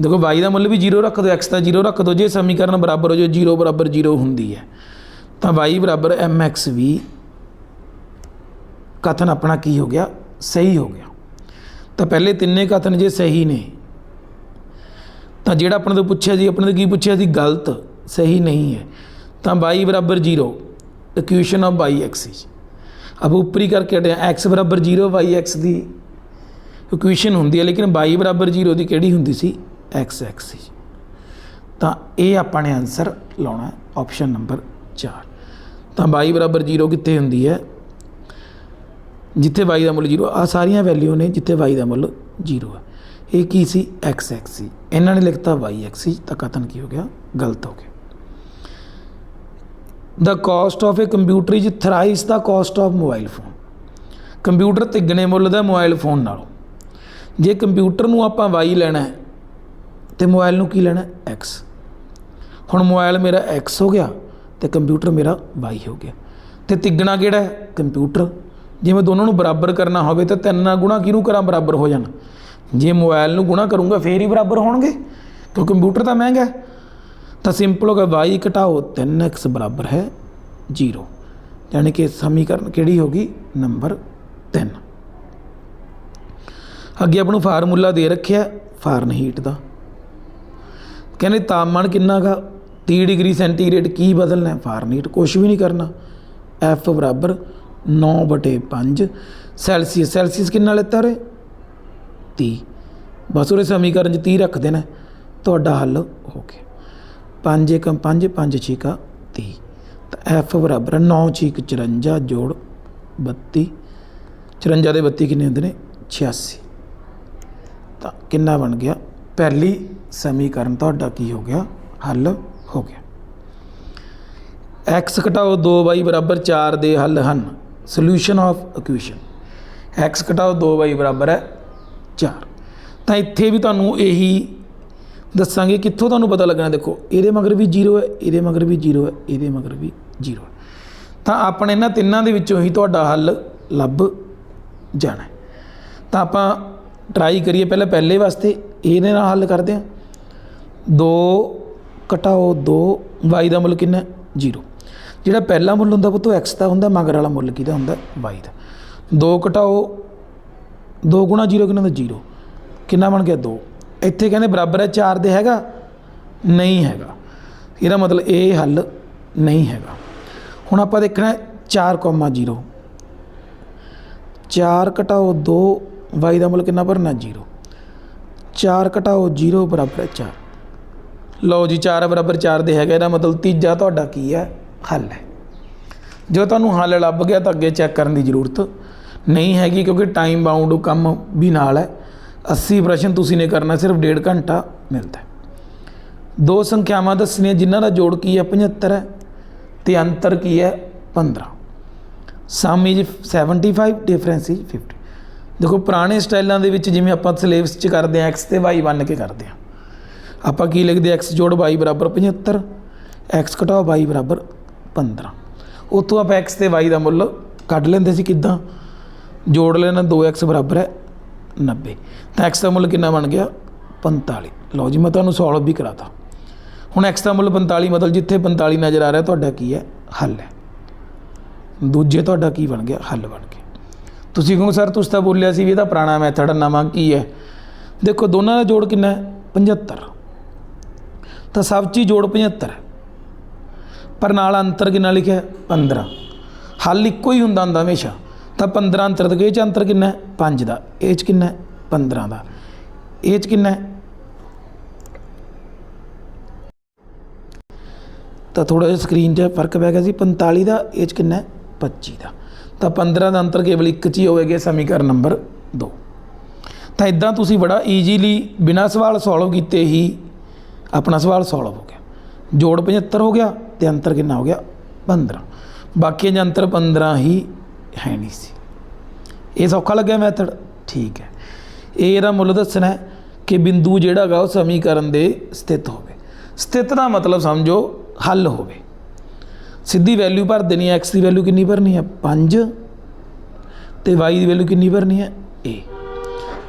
ਦੇਖੋ y ਦਾ ਮੁੱਲ ਵੀ 0 ਰੱਖ ਦਿਓ, x ਦਾ 0 ਰੱਖ ਦਿਓ, ਜੇ ਸਮੀਕਰਨ ਬਰਾਬਰ ਹੋ ਜਾਏ 0 ਬਰਾਬਰ 0 ਹੁੰਦੀ ਹੈ। ਤਾਂ y ਬਰਾਬਰ mx ਵੀ ਕਥਨ ਆਪਣਾ ਕੀ ਹੋ ਗਿਆ? ਸਹੀ ਹੋ ਗਿਆ। ਤਾਂ ਪਹਿਲੇ ਤਿੰਨੇ ਕਥਨ ਜੇ ਸਹੀ ਨੇ, ਤਾਂ ਜਿਹੜਾ ਆਪਣੇ ਤੋਂ ਪੁੱਛਿਆ ਸੀ, ਆਪਣੇ ਤੋਂ ਕੀ ਪੁੱਛਿਆ ਸੀ? ਗਲਤ, ਸਹੀ ਨਹੀਂ ਹੈ। ਤਾਂ y ਬਰਾਬਰ 0 ਇਕੁਏਸ਼ਨ ਆਫ y ਐਕਸਿਸ ਅਬ ਉੱਪਰੀ ਕਰਕੇ ਹਟਿਆ x ਬਰਾਬਰ 0 y x ਦੀ ਇਕੁਏਸ਼ਨ ਹੁੰਦੀ ਹੈ, ਲੇਕਿਨ y ਬਰਾਬਰ 0 ਦੀ ਕਿਹੜੀ ਹੁੰਦੀ ਸੀ? X ਐਕਸਿਸ ਤਾਂ ਇਹ ਆਪਾਂ ਨੇ ਆਨਸਰ ਲਾਉਣਾ ਆਪਸ਼ਨ ਨੰਬਰ 4 ਤਾਂ y ਬਰਾਬਰ 0 ਕਿੱਥੇ ਹੁੰਦੀ ਹੈ? ਜਿੱਥੇ y ਦਾ ਮੁੱਲ 0 ਆ ਸਾਰੀਆਂ ਵੈਲਿਊ ਨੇ ਜਿੱਥੇ y ਦਾ ਮੁੱਲ 0 ਹੈ। ਇਹ ਕੀ ਸੀ? X ਐਕਸ ਸੀ। ਇਹਨਾਂ ਨੇ ਲਿਖਤਾ y ਐਕਸ ਤਾਂ ਕਥਨ ਕੀ ਹੋ ਗਿਆ? ਗਲਤ ਹੋ ਗਿਆ। The cost of a computer is thrice the cost of mobile phone computer ਤਿੱਗਣੇ ਮੁੱਲ ਦਾ ਮੋਬਾਈਲ ਫੋਨ ਨਾਲੋਂ। ਜੇ ਕੰਪਿਊਟਰ ਨੂੰ ਆਪਾਂ y ਲੈਣਾ ਹੈ ਤੇ ਮੋਬਾਈਲ ਨੂੰ ਕੀ ਲੈਣਾ? ਹੈ x ਹੁਣ ਮੋਬਾਈਲ ਮੇਰਾ x ਹੋ ਗਿਆ ਤੇ ਕੰਪਿਊਟਰ ਮੇਰਾ y ਹੋ ਗਿਆ। ਤੇ ਤਿੱਗਣਾ ਕਿਹੜਾ ਹੈ? ਕੰਪਿਊਟਰ। ਜਿਵੇਂ ਦੋਨਾਂ ਨੂੰ ਬਰਾਬਰ ਕਰਨਾ ਹੋਵੇ ਤਾਂ ਤਿੰਨ ਨਾਲ ਗੁਣਾ ਕਿਹਨੂੰ ਕਰਾਂ? ਬਰਾਬਰ ਹੋ ਜਾਣ। ਜੇ ਮੋਬਾਈਲ ਨੂੰ ਗੁਣਾ ਕਰੂੰਗਾ, ਫੇਰ ਹੀ ਬਰਾਬਰ ਹੋਣਗੇ, ਕਿਉਂ ਕੰਪਿਊਟਰ ਤਾਂ ਮਹਿੰਗਾ ਹੈ। ਤਾਂ ਸਿੰਪਲ ਹੋ ਗਿਆ, y ਘਟਾਓ 3x ਬਰਾਬਰ ਹੈ 0 ਯਾਨੀ ਕਿ ਸਮੀਕਰਨ ਕਿਹੜੀ ਹੋ ਗਈ? ਨੰਬਰ 3 ਅੱਗੇ ਆਪਾਂ ਨੂੰ ਫਾਰਮੂਲਾ ਦੇ ਰੱਖਿਆ, ਫਾਰਨਹੀਟ ਦਾ। ਕਹਿੰਦੇ ਤਾਪਮਾਨ ਕਿੰਨਾ ਗਾ 30 ਡਿਗਰੀ ਸੈਂਟੀਗ੍ਰੇਡ, ਕੀ ਬਦਲਣਾ? ਹੈ ਫਾਰਨਹੀਟ ਕੁਝ ਵੀ ਨਹੀਂ ਕਰਨਾ। F ਬਰਾਬਰ 9 ਬਟੇ 5 ਸੈਲਸੀਅਸ। ਸੈਲਸੀਅਸ ਕਿੰਨਾ ਲੈਤਾ ਰੇ 30 ਬਸ ਉਹਦੇ ਸਮੀਕਰਨ 'ਚ 30 ਰੱਖ ਦੇਣਾ। ਤੁਹਾਡਾ ਹੱਲ ਹੋ ਗਿਆ। 5 ਏਕਮ 5 5 ਛੀਕਾ 30 ਤਾਂ F ਬਰਾਬਰ 9 ਛੀਕ 54 ਜੋੜ 32 54 ਦੇ 32 ਕਿੰਨੇ ਹੁੰਦੇ ਨੇ? 86 ਤਾਂ ਕਿੰਨਾ ਬਣ ਗਿਆ? ਪਹਿਲੀ ਸਮੀਕਰਨ ਤੁਹਾਡਾ ਕੀ ਹੋ ਗਿਆ? ਹੱਲ ਹੋ ਗਿਆ। X ਘਟਾਓ 2y ਬਰਾਬਰ 4 ਦੇ ਹੱਲ ਹਨ। ਸੋਲੂਸ਼ਨ ਆਫ ਇਕੁਏਸ਼ਨ x ਘਟਾਓ 2y ਬਰਾਬਰ ਹੈ 4 ਤਾਂ ਇੱਥੇ ਵੀ ਤੁਹਾਨੂੰ ਇਹੀ ਦੱਸਾਂਗੇ, ਕਿੱਥੋਂ ਤੁਹਾਨੂੰ ਪਤਾ ਲੱਗਣਾ ਦੇਖੋ, ਇਹਦੇ ਮਗਰ ਵੀ 0 ਹੈ, ਇਹਦੇ ਮਗਰ ਵੀ 0 ਹੈ, ਇਹਦੇ ਮਗਰ ਵੀ 0 ਹੈ। ਤਾਂ ਆਪਣੇ ਇਹਨਾਂ ਤਿੰਨਾਂ ਦੇ ਵਿੱਚੋਂ ਹੀ ਤੁਹਾਡਾ ਹੱਲ ਲੱਭ ਜਾਣਾ ਤਾਂ ਆਪਾਂ ਟਰਾਈ ਕਰੀਏ ਪਹਿਲਾਂ ਪਹਿਲੇ ਵਾਸਤੇ। ਇਹਦੇ ਨਾਲ ਹੱਲ ਕਰਦੇ ਹਾਂ। ਦੋ ਘਟਾਓ 2 y ਦਾ ਮੁੱਲ ਕਿੰਨਾ 0 ਜਿਹੜਾ ਪਹਿਲਾ ਮੁੱਲ ਹੁੰਦਾ ਉਹ ਤੋਂ x ਦਾ ਹੁੰਦਾ ਮਗਰ ਵਾਲਾ ਮੁੱਲ ਕਿਹਦਾ ਹੁੰਦਾ? Y ਦਾ। 2 ਘਟਾਓ 2 ਗੁਣਾ 0 ਕਿੰਨਾ ਹੁੰਦਾ? 0 ਕਿੰਨਾ ਬਣ ਗਿਆ? 2 ਇੱਥੇ ਕਹਿੰਦੇ ਬਰਾਬਰ ਹੈ 4 ਦੇ ਹੈਗਾ ਨਹੀਂ ਹੈਗਾ। ਇਹਦਾ ਮਤਲਬ ਇਹ ਹੱਲ ਨਹੀਂ ਹੈਗਾ। ਹੁਣ ਆਪਾਂ ਦੇਖਣਾ 4,0 4 ਘਟਾਓ 2 y ਦਾ ਮੁੱਲ ਕਿੰਨਾ ਭਰਨਾ? 0 4 ਘਟਾਓ 0 ਬਰਾਬਰ ਹੈ 4 ਲਓ ਜੀ 4 ਬਰਾਬਰ 4 ਦੇ ਹੈਗਾ, ਇਹਦਾ ਮਤਲਬ ਤੀਜਾ ਤੁਹਾਡਾ ਕੀ ਹੈ? ਹੱਲ ਹੈ। ਜੋ ਤੁਹਾਨੂੰ ਹੱਲ ਲੱਭ ਗਿਆ ਤਾਂ ਅੱਗੇ ਚੈੱਕ ਕਰਨ ਦੀ ਜ਼ਰੂਰਤ ਨਹੀਂ ਹੈਗੀ, ਕਿਉਂਕਿ ਟਾਈਮ ਬਾਉਂਡ ਕੰਮ ਵੀ ਨਾਲ ਹੈ। 80 ਪ੍ਰਸ਼ਨ ਤੁਸੀਂ ਨੇ ਕਰਨਾ, ਸਿਰਫ ਡੇਢ ਘੰਟਾ ਮਿਲਦਾ ਦੋ ਸੰਖਿਆਵਾਂ ਦੱਸਣੀਆਂ, ਜਿਨ੍ਹਾਂ ਦਾ ਜੋੜ ਕੀ ਹੈ? 75 ਹੈ ਤੇ ਅੰਤਰ ਕੀ ਹੈ? 15 ਸਮ ਇਜ਼ 75 ਡਿਫਰੈਂਸ ਇਜ਼ 50 ਦੇਖੋ, ਪੁਰਾਣੇ ਸਟਾਈਲਾਂ ਦੇ ਵਿੱਚ ਜਿਵੇਂ ਆਪਾਂ ਸਿਲੇਬਸ 'ਚ ਕਰਦੇ ਆ x ਤੇ y ਬੰਨ ਕੇ ਕਰਦੇ ਆ ਆਪਾਂ ਕੀ ਲਿਖਦੇ x ਜੋੜ y ਬਰਾਬਰ 75 x ਘਟਾਓ y ਬਰਾਬਰ 15 ਉੱਥੋਂ ਆਪਾਂ x ਤੇ y ਦਾ ਮੁੱਲ ਕੱਢ ਲੈਂਦੇ ਸੀ ਕਿੱਦਾਂ? ਜੋੜ ਲੈਣਾ 2x ਬਰਾਬਰ ਹੈ 90 ਤਾਂ x ਦਾ ਮੁੱਲ ਕਿੰਨਾ ਬਣ ਗਿਆ? 45 ਲਓ ਜੀ, ਮੈਂ ਤੁਹਾਨੂੰ ਸੋਲਵ ਵੀ ਕਰਾਤਾ। ਹੁਣ x ਦਾ ਮੁੱਲ 45 ਮਤਲਬ ਜਿੱਥੇ 45 ਨਜ਼ਰ ਆ ਰਿਹਾ, ਤੁਹਾਡਾ ਕੀ ਹੈ? ਹੱਲ ਹੈ। ਦੂਜੇ ਤੁਹਾਡਾ ਕੀ ਬਣ ਗਿਆ? ਹੱਲ ਬਣ ਗਿਆ। ਤੁਸੀਂ ਕਹੋ ਸਰ ਤੁਸੀਂ ਤਾਂ ਬੋਲਿਆ ਸੀ ਵੀ ਇਹਦਾ ਪੁਰਾਣਾ ਮੈਥਡ ਨਵਾਂ ਕੀ ਹੈ? ਦੇਖੋ, ਦੋਨਾਂ ਦਾ ਜੋੜ ਕਿੰਨਾ ਹੈ? 75 ਤਾਂ ਸਭ ਚੀਜ਼ ਜੋੜ 75 ਪਰ ਨਾਲ ਅੰਤਰ ਕਿੰਨਾ ਲਿਖਿਆ ਹੈ? 15 ਹੱਲ ਇੱਕੋ ਹੀ ਹੁੰਦਾ ਹੁੰਦਾ ਹਮੇਸ਼ਾ। ਤਾਂ 15 ਅੰਤਰ ਦੇ ਇਹ ਚ ਅੰਤਰ ਕਿੰਨਾ ਹੈ? 5 ਦਾ। ਇਹ ਚ ਕਿੰਨਾ ਹੈ? 15 ਦਾ। ਇਹ ਚ ਕਿੰਨਾ ਹੈ? ਤਾਂ ਥੋੜਾ ਜਿਹਾ ਸਕਰੀਨ 'ਚ ਫ਼ਰਕ ਪੈ ਗਿਆ ਸੀ। 45 ਦਾ, ਇਹ 'ਚ ਕਿੰਨਾ ਹੈ? 25 ਦਾ। ਤਾਂ 15 ਦਾ ਅੰਤਰ ਕੇਵਲ ਇੱਕ 'ਚ ਹੀ ਹੋਵੇਗਾ ਸਮੀਕਰਨ ਨੰਬਰ 2 ਤਾਂ ਇਦਾਂ ਤੁਸੀਂ ਬੜਾ ਈਜ਼ੀਲੀ ਬਿਨਾਂ ਸਵਾਲ ਸੋਲਵ ਕੀਤੇ ਹੀ ਆਪਣਾ ਸਵਾਲ ਸੋਲਵ ਹੋ ਗਿਆ। ਜੋੜ 75 ਹੋ ਗਿਆ ਤੇ ਅੰਤਰ ਕਿੰਨਾ ਹੋ ਗਿਆ? 15 ਬਾਕੀ ਦੇ ਅੰਤਰ 15 ਹੀ ਹੈ ਨਹੀਂ ਸੀ। ਇਹ ਸੌਖਾ ਲੱਗਿਆ ਮੈਥਡ ਠੀਕ ਹੈ। ਇਹ ਇਹਦਾ ਮੁੱਲ ਦੱਸਣਾ ਕਿ ਬਿੰਦੂ ਜਿਹੜਾ ਹੈਗਾ ਉਹ ਸਮੀਕਰਨ ਦੇ ਸਥਿਤ ਹੋਵੇ। ਸਥਿਤ ਦਾ ਮਤਲਬ ਸਮਝੋ ਹੱਲ ਹੋਵੇ। ਸਿੱਧੀ ਵੈਲਿਊ ਭਰ ਦੇਣੀ ਹੈ x ਦੀ ਵੈਲਿਊ ਕਿੰਨੀ ਭਰਨੀ ਹੈ 5 ਤੇ y ਦੀ ਵੈਲਿਊ ਕਿੰਨੀ ਭਰਨੀ ਹੈ a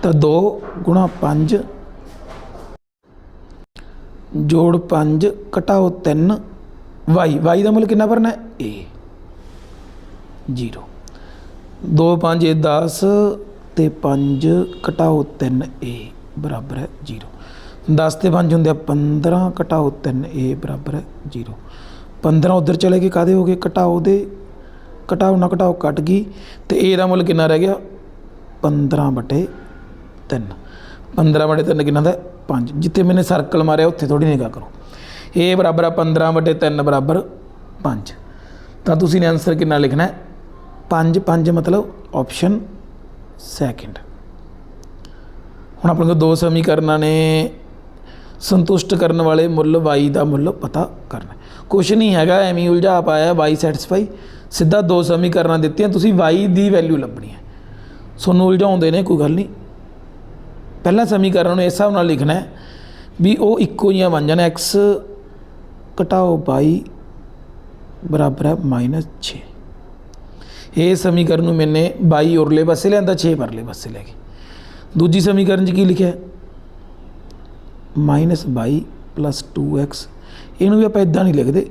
ਤਾਂ 2 ਗੁਣਾ 5 ਜੋੜ 5 ਘਟਾਓ 3 y y ਦਾ ਮੁੱਲ ਕਿੰਨਾ ਭਰਨਾ? ਹੈ a 0 2 5 ਇਹ 10 ਤੇ 5 ਘਟਾਓ 3 a ਬਰਾਬਰ ਹੈ 0 10 ਤੇ 5 ਹੁੰਦੇ ਆ 15 ਘਟਾਓ 3 a ਬਰਾਬਰ ਹੈ 0 15 ਉਧਰ ਚਲੇ ਗਏ ਕਾਦੇ ਹੋ ਗਏ? ਘਟਾਓ ਦੇ ਘਟਾਓ ਨਾ ਘਟਾਓ ਕੱਟ ਗਈ। ਤੇ a ਦਾ ਮੁੱਲ ਕਿੰਨਾ ਰਹਿ ਗਿਆ? 15 ਬਟੇ 3 15 ਬਟੇ 3 ਕਿੰਨਾ ਦਾ 5 ਜਿੱਥੇ ਮੈਨੇ ਸਰਕਲ ਮਾਰਿਆ, ਉੱਥੇ ਥੋੜੀ ਨਿਗਾਹ ਕਰੋ। A ਬਰਾਬਰ ਆ 15 ਬਟੇ 3 ਬਰਾਬਰ 5 ਤਾਂ ਤੁਸੀਂ ਨੇ ਆਨਸਰ ਕਿੰਨਾ ਲਿਖਣਾ ਹੈ? 5 5 ਮਤਲਬ ਆਪਸ਼ਨ ਸੈਕਿੰਡ ਹੁਣ ਆਪਣੇ ਕੋਲ ਦੋ ਸਮੀਕਰਨਾਂ ਨੇ ਸੰਤੁਸ਼ਟ ਕਰਨ ਵਾਲੇ ਮੁੱਲ, y ਦਾ ਮੁੱਲ ਪਤਾ ਕਰਨਾ ਕੁਝ ਨਹੀਂ ਹੈਗਾ, ਐਵੇਂ ਉਲਝਾ ਪਾਇਆ y ਸੈਟੀਸਫਾਈ ਸਿੱਧਾ ਦੋ ਸਮੀਕਰਨਾਂ ਦਿੱਤੀਆਂ, ਤੁਸੀਂ y ਦੀ ਵੈਲਿਊ ਲੱਭਣੀ ਹੈ। ਤੁਹਾਨੂੰ ਉਲਝਾਉਂਦੇ ਨੇ, ਕੋਈ ਗੱਲ ਨਹੀਂ। ਪਹਿਲਾ ਸਮੀਕਰਨ ਨੂੰ ਇਸ ਹਿਸਾਬ ਨਾਲ ਲਿਖਣਾ ਹੈ ਵੀ ਉਹ ਇੱਕੋ ਜਿਹੀਆਂ ਬਣ ਜਾਣ, x ਘਟਾਓ y ਬਰਾਬਰ ਹੈ -6 ਇਹ ਸਮੀਕਰਨ ਨੂੰ ਮੈਨੇ 22 ਉਰਲੇ ਪਾਸੇ ਲਿਆਂਦਾ 6 ਪਰਲੇ ਪਾਸੇ ਲੈ ਕੇ। ਦੂਜੀ ਸਮੀਕਰਨ 'ਚ ਕੀ ਲਿਖਿਆ? ਮਾਈਨਸ 22 ਪਲੱਸ 2x ਇਹਨੂੰ ਵੀ ਆਪਾਂ ਇਦਾਂ ਨਹੀਂ ਲਿਖਦੇ।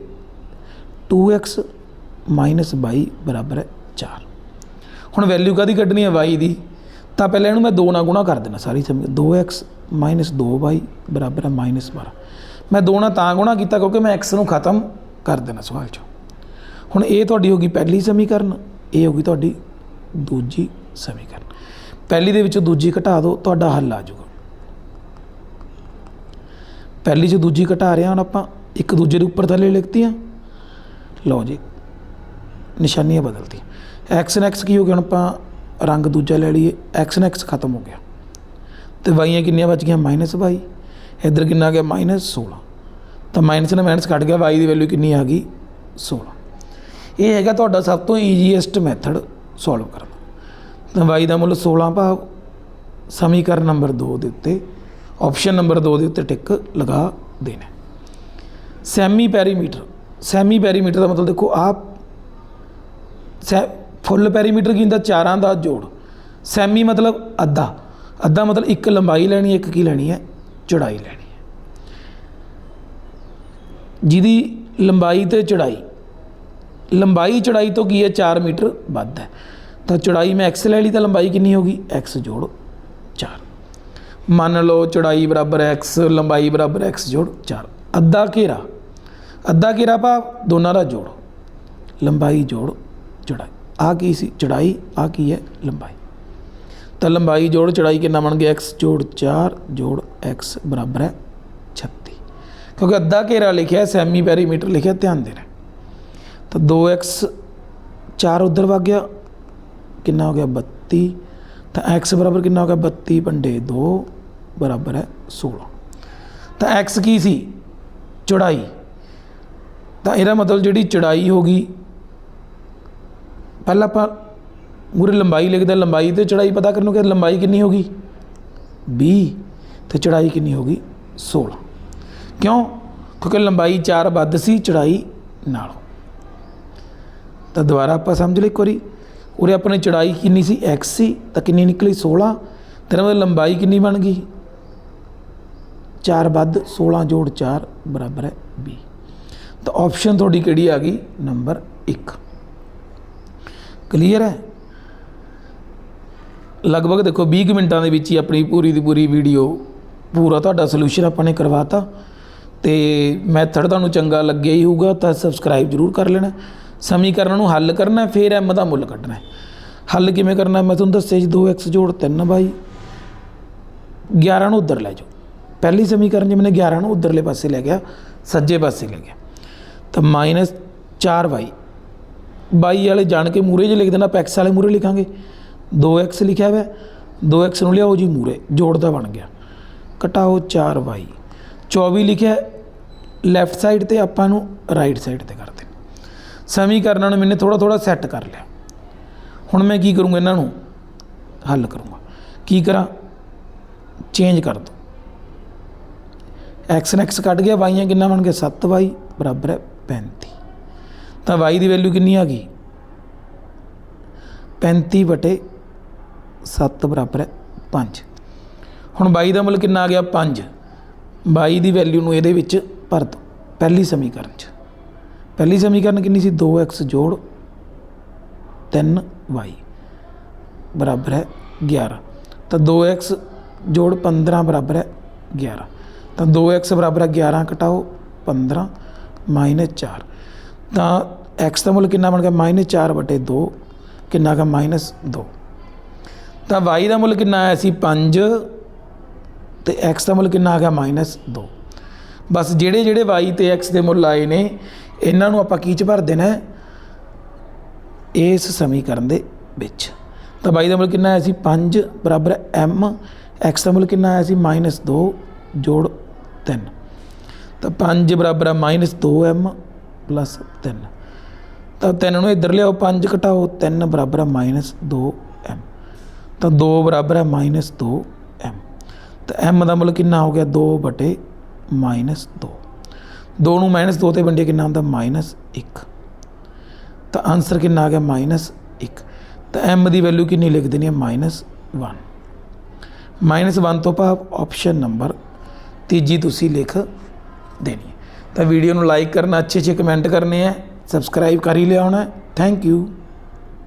2x ਮਾਈਨਸ 22 ਬਰਾਬਰ ਹੈ 4 ਹੁਣ ਵੈਲਿਊ ਕਾਦੀ ਕੱਢਣੀ ਹੈ? y ਦੀ। ਤਾਂ ਪਹਿਲਾਂ ਇਹਨੂੰ ਮੈਂ 2 ਨਾਲ ਗੁਣਾ ਕਰ ਦੇਣਾ ਸਾਰੀ ਸਮੀ 2x ਮਾਈਨਸ 2y ਬਰਾਬਰ ਹੈ ਮਾਈਨਸ 12 ਮੈਂ 2 ਨਾਲ ਤਾਂ ਗੁਣਾ ਕੀਤਾ ਕਿਉਂਕਿ ਮੈਂ x ਨੂੰ ਖਤਮ ਕਰ ਦੇਣਾ ਸਵਾਲ 'ਚੋਂ। ਹੁਣ ਇਹ ਤੁਹਾਡੀ ਹੋ ਗਈ ਪਹਿਲੀ ਸਮੀਕਰਨ, ਇਹ ਹੋ ਗਈ ਤੁਹਾਡੀ ਦੂਜੀ ਸਮੀਕਰਨ। ਪਹਿਲੀ ਦੇ ਵਿੱਚੋਂ ਦੂਜੀ ਘਟਾ ਦਿਓ, ਤੁਹਾਡਾ ਹੱਲ ਆ ਜਾਊਗਾ। ਪਹਿਲੀ ਚ ਦੂਜੀ ਘਟਾ ਰਹੇ ਹਾਂ ਹੁਣ ਆਪਾਂ। ਇੱਕ ਦੂਜੇ ਦੇ ਉੱਪਰ ਥੱਲੇ ਲਿਖਤੀਆਂ। ਲਓ ਜੀ, ਨਿਸ਼ਾਨੀਆਂ ਬਦਲਤੀਆਂ। X ਐਕਸ ਕੀ ਹੋ ਗਿਆ ਹੁਣ ਆਪਾਂ ਰੰਗ ਦੂਜਾ ਲੈ ਲਈਏ। X ਐਕਸ ਖਤਮ ਹੋ ਗਿਆ। ਤੇ ਵਾਈਆਂ ਕਿੰਨੀਆਂ ਬਚ ਗਈਆਂ? -y ਇੱਧਰ ਕਿੰਨਾ ਆ ਗਿਆ? -16 ਤਾਂ ਮਾਈਨਸ ਨਾਲ ਮਾਈਨਸ ਕੱਟ ਗਿਆ। Y ਦੀ ਵੈਲਿਊ ਕਿੰਨੀ ਆ ਗਈ? 16 ਇਹ ਹੈਗਾ ਤੁਹਾਡਾ ਸਭ ਤੋਂ ਈਜ਼ੀਐਸਟ ਮੈਥਡ ਸੋਲਵ ਕਰਨ। ਦਾ ਤਾਂ y ਦਾ ਮੁੱਲ 16 ਭਾਵ ਸਮੀਕਰਨ ਨੰਬਰ 2 ਦੇ ਉੱਤੇ ਆਪਸ਼ਨ ਨੰਬਰ 2 ਦੇ ਉੱਤੇ ਟਿਕ ਲਗਾ ਦੇਣਾ। ਸੈਮੀ ਪੈਰੀਮੀਟਰ ਸੈਮੀ ਪੈਰੀਮੀਟਰ ਦਾ ਮਤਲਬ ਦੇਖੋ ਆਪ ਸੈ, ਫੁੱਲ ਪੈਰੀਮੀਟਰ ਕੀ ਹੁੰਦਾ? ਚਾਰਾਂ ਦਾ ਜੋੜ। ਸੈਮੀ ਮਤਲਬ ਅੱਧਾ। ਅੱਧਾ ਮਤਲਬ ਇੱਕ ਲੰਬਾਈ ਲੈਣੀ ਹੈ, ਇੱਕ ਕੀ ਲੈਣੀ ਹੈ? ਚੌੜਾਈ ਲੈਣੀ ਹੈ। ਜਿਹਦੀ ਲੰਬਾਈ ਤੇ ਚੌੜਾਈ। ਲੰਬਾਈ ਚੌੜਾਈ ਤੋਂ ਕੀ ਹੈ? 4 ਮੀਟਰ ਵੱਧ ਹੈ। ਤਾਂ ਚੌੜਾਈ ਮੈਂ x ਲੈ ਲਈ ਤਾਂ ਲੰਬਾਈ ਕਿੰਨੀ ਹੋਗੀ x ਜੋੜ 4 ਮੰਨ ਲਓ ਚੌੜਾਈ ਬਰਾਬਰ ਹੈ x, ਲੰਬਾਈ ਬਰਾਬਰ ਹੈ x ਜੋੜ 4 ਅੱਧਾ ਘੇਰਾ। ਅੱਧਾ ਘੇਰਾ ਭਾਵ ਦੋਨਾਂ ਦਾ ਜੋੜ। ਲੰਬਾਈ ਜੋੜ, ਚੜਾਈ। ਆ ਕੀ ਸੀ? ਚੜਾਈ ਆ ਕੀ ਹੈ? ਲੰਬਾਈ। ਤਾਂ ਲੰਬਾਈ ਜੋੜ, ਚੜਾਈ ਕਿੰਨਾ ਬਣ ਗਿਆ? x ਜੋੜ 4 ਜੋੜ x ਬਰਾਬਰ ਹੈ 36 ਕਿਉਂਕਿ ਅੱਧਾ ਘੇਰਾ ਲਿਖਿਆ ਸੈਮੀ ਪੈਰੀਮੀਟਰ ਲਿਖਿਆ, ਧਿਆਨ ਦੇਣਾ। ਤਾਂ 2x 4 ਉਧਰ ਵਗ ਗਿਆ, ਕਿੰਨਾ ਹੋ ਗਿਆ? 32 ਤਾਂ x ਬਰਾਬਰ ਕਿੰਨਾ ਹੋ ਗਿਆ? 32 ਵੰਡੇ 2 ਬਰਾਬਰ ਹੈ 16 ਤਾਂ x ਕੀ ਸੀ? ਚੌੜਾਈ। ਤਾਂ ਇਹਦਾ ਮਤਲਬ ਜਿਹੜੀ ਚੌੜਾਈ ਹੋ ਗਈ, ਪਹਿਲਾਂ ਆਪਾਂ ਮੂਰੇ ਲੰਬਾਈ ਲਿਖਦੇ ਲੰਬਾਈ ਤੇ ਚੌੜਾਈ ਪਤਾ ਕਰਨ ਨੂੰ ਕਿ ਲੰਬਾਈ ਕਿੰਨੀ ਹੋ ਗਈ? 20 ਤੇ ਚੌੜਾਈ ਕਿੰਨੀ ਹੋ ਗਈ? 16 ਕਿਉਂ? ਕਿਉਂਕਿ ਲੰਬਾਈ 4 ਵੱਧ ਸੀ, ਚੌੜਾਈ ਨਾਲੋਂ। ਤਾਂ ਦੁਬਾਰਾ ਆਪਾਂ ਸਮਝ ਲਈ ਇੱਕ ਵਾਰੀ, ਉਰੇ ਆਪਣੇ ਚੜਾਈ ਕਿੰਨੀ ਸੀ? X ਸੀ, ਤਾਂ ਕਿੰਨੀ ਨਿਕਲੀ? 16 ਤੇਰਾ ਮਤਲਬ ਲੰਬਾਈ ਕਿੰਨੀ ਬਣ ਗਈ? 4 ਵੱਧ 16 ਜੋੜ 4 ਬਰਾਬਰ ਹੈ 20 ਤਾਂ ਆਪਸ਼ਨ ਤੁਹਾਡੀ ਕਿਹੜੀ ਆ ਗਈ? ਨੰਬਰ 1 ਕਲੀਅਰ ਹੈ? ਲਗਭਗ ਦੇਖੋ 20 ਕੁ ਮਿੰਟਾਂ ਦੇ ਵਿੱਚ ਹੀ ਆਪਣੀ ਪੂਰੀ ਦੀ ਪੂਰੀ ਵੀਡੀਓ ਪੂਰਾ ਤੁਹਾਡਾ ਸੋਲੂਸ਼ਨ ਆਪਾਂ ਨੇ ਕਰਵਾਤਾ। ਤੇ ਮੈਥਡ ਤੁਹਾਨੂੰ ਚੰਗਾ ਲੱਗਿਆ ਹੀ ਹੋਊਗਾ, ਤਾਂ ਸਬਸਕ੍ਰਾਈਬ ਜ਼ਰੂਰ ਕਰ ਲੈਣਾ। ਸਮੀਕਰਨ ਨੂੰ ਹੱਲ ਕਰਨਾ, ਫਿਰ m ਦਾ ਮੁੱਲ ਕੱਢਣਾ ਹੱਲ ਕਿਵੇਂ ਕਰਨਾ? ਮੈਂ ਤੁਹਾਨੂੰ ਦੱਸਿਆ ਜੀ 2x ਜੋੜ 3 ਬਾਈ। 11 ਨੂੰ ਉੱਧਰ ਲੈ ਜਾਓ। ਪਹਿਲੀ ਸਮੀਕਰਨ 'ਚ ਮੈंने 11 ਨੂੰ ਉੱਧਰਲੇ ਪਾਸੇ ਲੈ ਗਿਆ, ਸੱਜੇ ਪਾਸੇ ਲੈ ਗਿਆ। ਤਾਂ ਮਾਈਨਸ 4y ਬਾਈ ਵਾਲੇ ਜਾਣ ਕੇ ਮੂਰੇ ਜੇ ਲਿਖ ਦੇਣਾ, ਆਪਾਂ x ਵਾਲੇ ਮੂਰੇ ਲਿਖਾਂਗੇ। 2x ਲਿਖਿਆ ਹੋਇਆ 2x ਨੂੰ ਲਿਆਓ ਜੀ ਮੂਰੇ ਜੋੜਦਾ ਬਣ ਗਿਆ। ਘਟਾਓ 4y 24 ਲਿਖਿਆ ਲੈਫਟ ਸਾਈਡ ਤੇ ਆਪਾਂ ਨੂੰ ਰਾਈਟ ਸਾਈਡ ਤੇ ਕਰਦੇ ਦੇਣਾ। ਸਮੀਕਰਨਾਂ ਨੂੰ ਮੈंने ਥੋੜਾ ਥੋੜਾ ਸੈੱਟ ਕਰ ਲਿਆ। ਹੁਣ ਮੈਂ ਕੀ ਕਰੂੰਗਾ ਇਹਨਾਂ ਨੂੰ? ਹੱਲ ਕਰੂੰਗਾ। ਕੀ ਕਰਾਂ? ਚੇਂਜ ਕਰ ਦੋ। X ਨੇ x ਕੱਢ ਗਿਆ y ਕਿੰਨਾ ਬਣ ਗਿਆ? 7y ਬਰਾਬਰ ਹੈ। 35 ਤਾਂ y ਦੀ ਵੈਲਿਊ ਕਿੰਨੀ ਆ ਗਈ? 35 ਬਟੇ 7 ਬਰਾਬਰ ਹੈ 5 ਹੁਣ 22 ਦਾ ਮੁੱਲ ਕਿੰਨਾ ਆ ਗਿਆ? 5 22 ਦੀ ਵੈਲਿਊ ਨੂੰ ਇਹਦੇ ਵਿੱਚ ਭਰ ਦੋ। ਪਹਿਲੀ ਸਮੀਕਰਨ 'ਚ। ਪਹਿਲੀ ਸਮੀਕਰਨ ਕਿੰਨੀ ਸੀ? 2x ਜੋੜ 3y ਬਰਾਬਰ ਹੈ 11 ਤਾਂ 2x ਜੋੜ 15 ਬਰਾਬਰ ਹੈ 11 ਤਾਂ 2x ਬਰਾਬਰ ਹੈ 11 ਘਟਾਓ 15 4 ਤਾਂ x ਦਾ ਮੁੱਲ ਕਿੰਨਾ ਬਣ ਗਿਆ? ਮਾਈਨਸ 4 ਬਟੇ 2 ਕਿੰਨਾ ਕਾ ਮਾਈਨਸ 2 ਤਾਂ y ਦਾ ਮੁੱਲ ਕਿੰਨਾ ਆਇਆ ਸੀ? 5 ਤੇ x ਦਾ ਮੁੱਲ ਕਿੰਨਾ ਆ ਗਿਆ? ਮਾਈਨਸ 2 ਬਸ ਜਿਹੜੇ ਜਿਹੜੇ y ਤੇ x ਦੇ ਮੁੱਲ ਆਏ ਨੇ, ਇਹਨਾਂ ਨੂੰ ਆਪਾਂ ਕੀ ਚ ਭਰ ਦੇਣਾ? ਇਸ ਸਮੀਕਰਨ ਦੇ ਵਿੱਚ। ਤਾਂ y ਦਾ ਮੁੱਲ ਕਿੰਨਾ ਆਇਆ ਸੀ? 5 ਬਰਾਬਰ ਹੈ m x ਦਾ ਮੁੱਲ ਕਿੰਨਾ ਆਇਆ ਸੀ? ਮਾਈਨਸ 2 ਜੋੜ 3 ਤਾਂ 5 ਬਰਾਬਰ ਹੈ ਮਾਈਨਸ 2m ਪਲੱਸ 3 ਤਾਂ 3 ਨੂੰ ਇੱਧਰ ਲਿਆਓ 5 ਘਟਾਓ 3 ਬਰਾਬਰ ਹੈ ਮਾਈਨਸ 2m ਤਾਂ 2 ਬਰਾਬਰ ਹੈ ਮਾਈਨਸ 2m ਤਾਂ m ਦਾ ਮੁੱਲ ਕਿੰਨਾ ਹੋ ਗਿਆ? 2 ਬਟੇ ਮਾਈਨਸ 2 2 ਨੂੰ ਮਾਈਨਸ 2 ਤੇ ਵੰਡੇ ਕਿੰਨਾ ਹੁੰਦਾ? ਮਾਈਨਸ 1 ਤਾਂ ਆਨਸਰ ਕਿੰਨਾ ਆ ਗਿਆ? ਮਾਈਨਸ 1 ਤਾਂ m ਦੀ ਵੈਲਿਊ ਕਿੰਨੀ ਲਿਖ ਦੇਣੀ ਹੈ ਮਾਈਨਸ 1 ਮਾਈਨਸ 1 ਤੋਂ ਭਾਵ ਆਪਸ਼ਨ ਨੰਬਰ ਤੀਜੀ ਤੁਸੀਂ ਲਿਖ ਦੇਣੀ ਹੈ। ਤਾਂ ਵੀਡੀਓ ਨੂੰ ਲਾਈਕ ਕਰਨਾ ਅੱਛੇ ਅੱਛੇ ਕਮੈਂਟ ਕਰਨੇ ਹੈ। ਸਬਸਕ੍ਰਾਈਬ ਕਰ ਹੀ ਲਿਆ ਹੋਣਾ ਥੈਂਕ ਯੂ